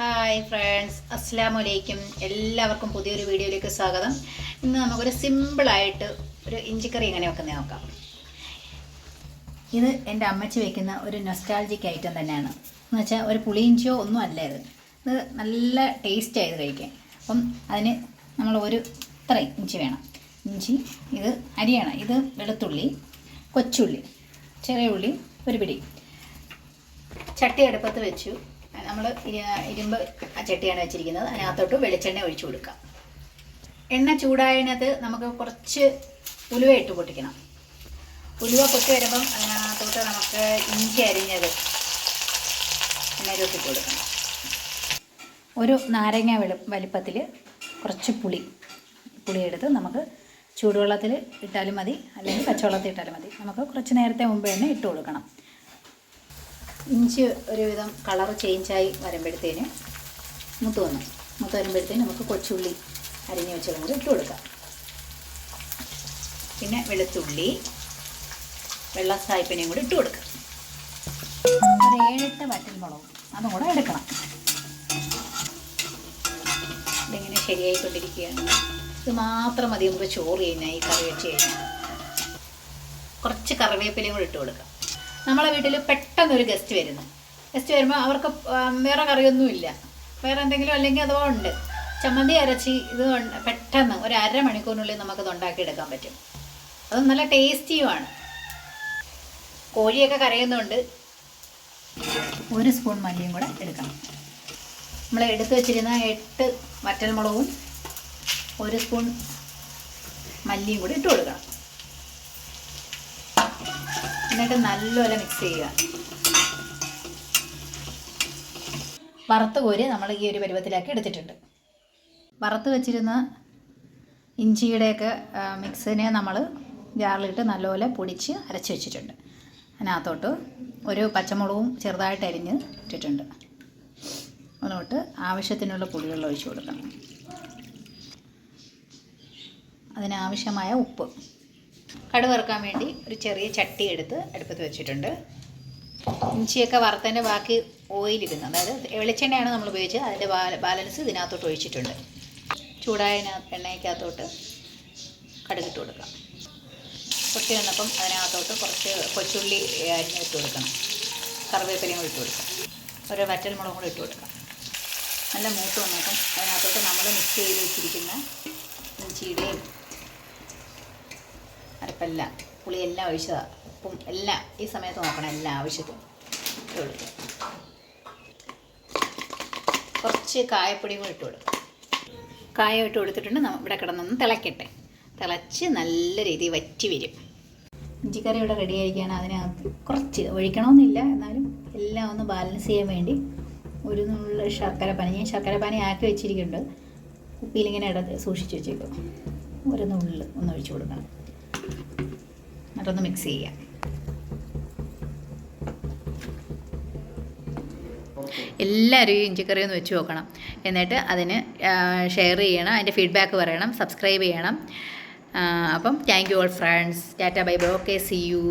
Hi friends അസ്സാം വലൈക്കും എല്ലാവർക്കും പുതിയൊരു വീഡിയോയിലേക്ക് സ്വാഗതം. ഇന്ന് നമുക്കൊരു സിമ്പിളായിട്ട് ഒരു ഇഞ്ചിക്കറി എങ്ങനെ വെക്കുന്നത് നോക്കാം. ഇത് എന്റെ അമ്മച്ചി വെക്കുന്ന ഒരു നൊസ്റ്റാൾജിക് ഐറ്റം തന്നെയാണ്. എന്ന് വെച്ചാൽ ഒരു പുളിയിഞ്ചിയോ ഒന്നും അല്ല ഇത് ഇത് നല്ല ടേസ്റ്റ് ആയത് കഴിക്കാൻ. അപ്പം അതിന് നമ്മൾ ഒരു ഇത്ര ഇഞ്ചി വേണം. ഇഞ്ചി ഇത് അരിയാണ്. ഇത് വെളുത്തുള്ളി കൊച്ചുള്ളി ചെറിയ ഉള്ളി ഒരു പിടി. ചട്ടി അടുപ്പത്ത് വെച്ചു. നമ്മൾ ഇരുമ്പ് ചട്ടിയാണ് വെച്ചിരിക്കുന്നത്. അതിനകത്തോട്ട് വെളിച്ചെണ്ണ ഒഴിച്ചു കൊടുക്കാം. എണ്ണ ചൂടായതിനകത്ത് നമുക്ക് കുറച്ച് ഉലുവ ഇട്ട് പൊട്ടിക്കണം. ഉലുവ പൊട്ടി വരുമ്പം അതിനകത്തോട്ട് നമുക്ക് ഇഞ്ചി അരിഞ്ഞത് എണ്ണയിലോട്ട് ഇട്ട് കൊടുക്കണം. ഒരു നാരങ്ങ വെളു വലിപ്പത്തിൽ കുറച്ച് പുളി പുളി എടുത്ത് നമുക്ക് ചൂടുവെള്ളത്തിൽ ഇട്ടാലും മതി. അല്ലെങ്കിൽ പച്ചവെള്ളത്തിൽ ഇട്ടാലും മതി. നമുക്ക് കുറച്ച് നേരത്തെ മുമ്പ് തന്നെ ഇട്ട് കൊടുക്കണം. ഇഞ്ചി ഒരുവിധം കളർ ചേഞ്ചായി വരുമ്പോഴത്തേന് മുത്ത് വന്നു. മുത്ത് വരുമ്പോഴത്തേന് നമുക്ക് കൊച്ചുള്ളി അരിഞ്ഞ് വെച്ചതും കൂടി ഇട്ട് കൊടുക്കാം. പിന്നെ വെളുത്തുള്ളി വെള്ള സായ്പനയും കൂടി ഇട്ട് കൊടുക്കാം. ഒരു ഏഴെട്ട് വറ്റൽമുളകും അതും കൂടെ എടുക്കണം. ഇതിങ്ങനെ ശരിയായിക്കൊണ്ടിരിക്കുകയാണ്. ഇത് മാത്രം മതി നമുക്ക് ചോറ് കഴിഞ്ഞാൽ ഈ കറി വെച്ച് കഴിഞ്ഞാൽ കുറച്ച് കറിവേപ്പിലയും കൂടി ഇട്ട് കൊടുക്കാം. നമ്മളെ വീട്ടിൽ പെട്ടെന്ന് ഒരു ഗസ്റ്റ് വരുന്നു. ഗസ്റ്റ് വരുമ്പോൾ അവർക്ക് വേറെ കറിയൊന്നുമില്ല. വേറെ എന്തെങ്കിലും അല്ലെങ്കിൽ അഥവാ ഉണ്ട്. ചമ്മന്തി അരച്ചി ഇത് പെട്ടെന്ന് ഒരു അര അരമണിക്കൂറിനുള്ളിൽ നമുക്കത് ഉണ്ടാക്കിയെടുക്കാൻ പറ്റും. അത് നല്ല ടേസ്റ്റിയുമാണ് കോഴിയൊക്കെ കരയുന്നുണ്ട്. ഒരു സ്പൂൺ മല്ലിയും കൂടെ എടുക്കണം. നമ്മൾ എടുത്തു വെച്ചിരുന്ന എട്ട് വറ്റൽമുളകും ഒരു സ്പൂൺ മല്ലിയും കൂടി ഇട്ട് കൊടുക്കണം. എന്നിട്ട് നല്ലപോലെ മിക്സ് ചെയ്യുക. വറുത്ത് കോരി നമ്മൾ ഈ ഒരു പരുവത്തിലാക്കി എടുത്തിട്ടുണ്ട്. വറുത്ത് വെച്ചിരുന്ന ഇഞ്ചിയുടെയൊക്കെ മിക്സിനെ നമ്മൾ ജാറിലിട്ട് നല്ലപോലെ പൊടിച്ച് അരച്ച് വെച്ചിട്ടുണ്ട്. അതിനകത്തോട്ട് ഒരു പച്ചമുളകും ചെറുതായിട്ട് അരിഞ്ഞ് ഇട്ടിട്ടുണ്ട്. അതിനോട്ട് ആവശ്യത്തിനുള്ള പുളിവെള്ളം ഒഴിച്ചു കൊടുക്കണം. അതിനാവശ്യമായ ഉപ്പ്. കടുക് വറുക്കാൻ വേണ്ടി ഒരു ചെറിയ ചട്ടി എടുത്ത് അടുപ്പത്ത് വെച്ചിട്ടുണ്ട്. ഇഞ്ചിയൊക്കെ വറുത്തതിന്റെ ബാക്കി ഓയിലിരുന്നു അതായത് വെളിച്ചെണ്ണയാണ് നമ്മൾ ഉപയോഗിച്ചത്. അതിന്റെ ബാലൻസ് ഇതിനകത്തോട്ട് ഒഴിച്ചിട്ടുണ്ട്. ചൂടായ എണ്ണയ്ക്കകത്തോട്ട് കടുകിട്ട് കൊടുക്കാം. പൊട്ടി വന്നപ്പം അതിനകത്തോട്ട് കുറച്ച് കൊച്ചുള്ളി അരിഞ്ഞ് ഇട്ട് കൊടുക്കണം. കറിവേപ്പിലയും കൂടി ഇട്ട് കൊടുക്കാം. ഒരു വറ്റൽ മുളകും കൂടി ഇട്ട് കൊടുക്കാം. നല്ല മൂത്ത് വന്നപ്പം അതിനകത്തോട്ട് നമ്മൾ മിക്സ് ചെയ്ത് വെച്ചിരിക്കുന്ന ഇഞ്ചിയുടെയും അരപ്പെല്ലാം പുളിയെല്ലാം ഒഴിച്ചതാണ് ഉപ്പും എല്ലാം ഈ സമയത്ത് നോക്കണം എല്ലാം ആവശ്യത്തിന്. കുറച്ച് കായപ്പൊടിയും കൂടി ഇട്ട് കൊടുക്കും. കായ ഇട്ട് കൊടുത്തിട്ടുണ്ട്. ഇവിടെ കിടന്നൊന്ന് തിളക്കട്ടെ. തിളച്ച് നല്ല രീതിയിൽ വറ്റി വരും. ഇഞ്ചിക്കറി ഇവിടെ റെഡി ആയിരിക്കുകയാണ്. അതിനകത്ത് കുറച്ച് ഒഴിക്കണമെന്നില്ല. എന്നാലും എല്ലാം ഒന്ന് ബാലൻസ് ചെയ്യാൻ വേണ്ടി ഒരു നുള്ള ശർക്കര പാനി. ഞാൻ ശർക്കര പാനി ആക്കി വെച്ചിരിക്കുന്നുണ്ട്. കുപ്പിയിലിങ്ങനെ ഇടത്ത് സൂക്ഷിച്ച് വെച്ചേക്കും. ഒരു നുള്ളിൽ ഒന്ന് ഒഴിച്ചു കൊടുക്കണം. എന്നിട്ടൊന്ന് മിക്സ് ചെയ്യാം. എല്ലാവരും ഇഞ്ചിക്കറി ഒന്ന് വെച്ച് നോക്കണം. എന്നിട്ട് അതിന് ഷെയർ ചെയ്യണം അതിന്റെ ഫീഡ്ബാക്ക് പറയണം സബ്സ്ക്രൈബ് ചെയ്യണം. അപ്പം thank you all friends tata bye bye okay see you